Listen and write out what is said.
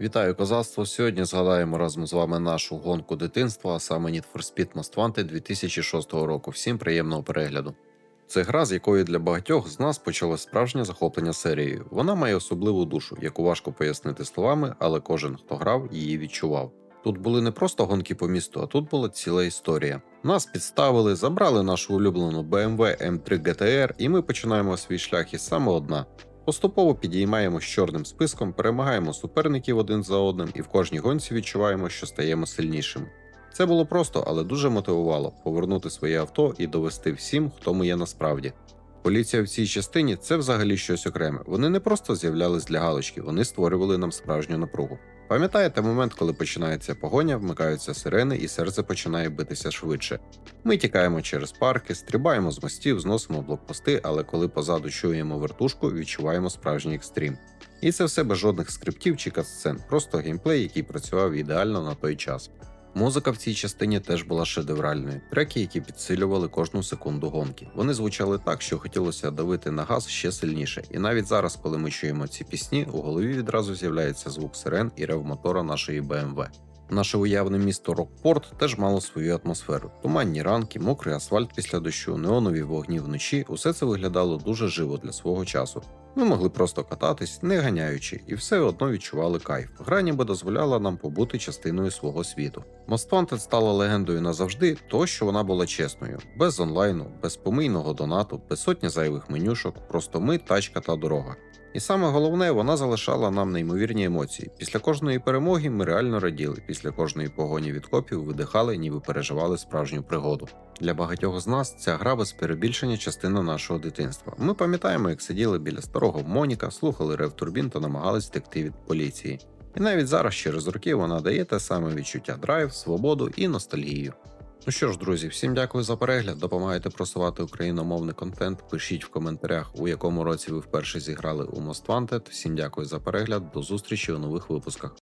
Вітаю козацтво! Сьогодні згадаємо разом з вами нашу гонку дитинства, а саме Need for Speed Most Wanted 2006 року. Всім приємного перегляду. Це гра, з якої для багатьох з нас почалось справжнє захоплення серією. Вона має особливу душу, яку важко пояснити словами, але кожен, хто грав, її відчував. Тут були не просто гонки по місту, а тут була ціла історія. Нас підставили, забрали нашу улюблену BMW M3 GTR, і ми починаємо свій шлях із саме одна. Поступово підіймаємо з чорним списком, перемагаємо суперників один за одним, і в кожній гонці відчуваємо, що стаємо сильнішими. Це було просто, але дуже мотивувало повернути своє авто і довести всім, хто ми є насправді. Поліція в цій частині це взагалі щось окреме. Вони не просто з'являлись для галочки, вони створювали нам справжню напругу. Пам'ятаєте момент, коли починається погоня, вмикаються сирени і серце починає битися швидше. Ми тікаємо через парки, стрибаємо з мостів, зносимо блокпости, але коли позаду чуємо вертушку, відчуваємо справжній екстрім. І це все без жодних скриптів чи катсцен, просто геймплей, який працював ідеально на той час. Музика в цій частині теж була шедевральною. Треки, які підсилювали кожну секунду гонки. Вони звучали так, що хотілося давити на газ ще сильніше. І навіть зараз, коли ми чуємо ці пісні, у голові відразу з'являється звук сирен і рев мотора нашої BMW. Наше уявне місто Рокпорт теж мало свою атмосферу. Туманні ранки, мокрий асфальт після дощу, неонові вогні вночі усе це виглядало дуже живо для свого часу. Ми могли просто кататись, не ганяючи, і все одно відчували кайф. Гра ніби дозволяла нам побути частиною свого світу. Most Wanted стала легендою назавжди, то що вона була чесною, без онлайну, без помийного донату, без сотні зайвих менюшок, просто ми, тачка та дорога. І саме головне, вона залишала нам неймовірні емоції. Після кожної перемоги ми реально раділи, після кожної погоні від копів видихали, ніби переживали справжню пригоду. Для багатьох з нас ця гра без перебільшення частина нашого дитинства. Ми пам'ятаємо, як сиділи біля старого Моніка, слухали рев турбін та намагались втекти від поліції. І навіть зараз, через роки, вона дає те саме відчуття драйв, свободу і ностальгію. Ну що ж, друзі, всім дякую за перегляд. Допомагайте просувати україномовний контент. Пишіть в коментарях, у якому році ви вперше зіграли у Most Wanted. Всім дякую за перегляд. До зустрічі у нових випусках.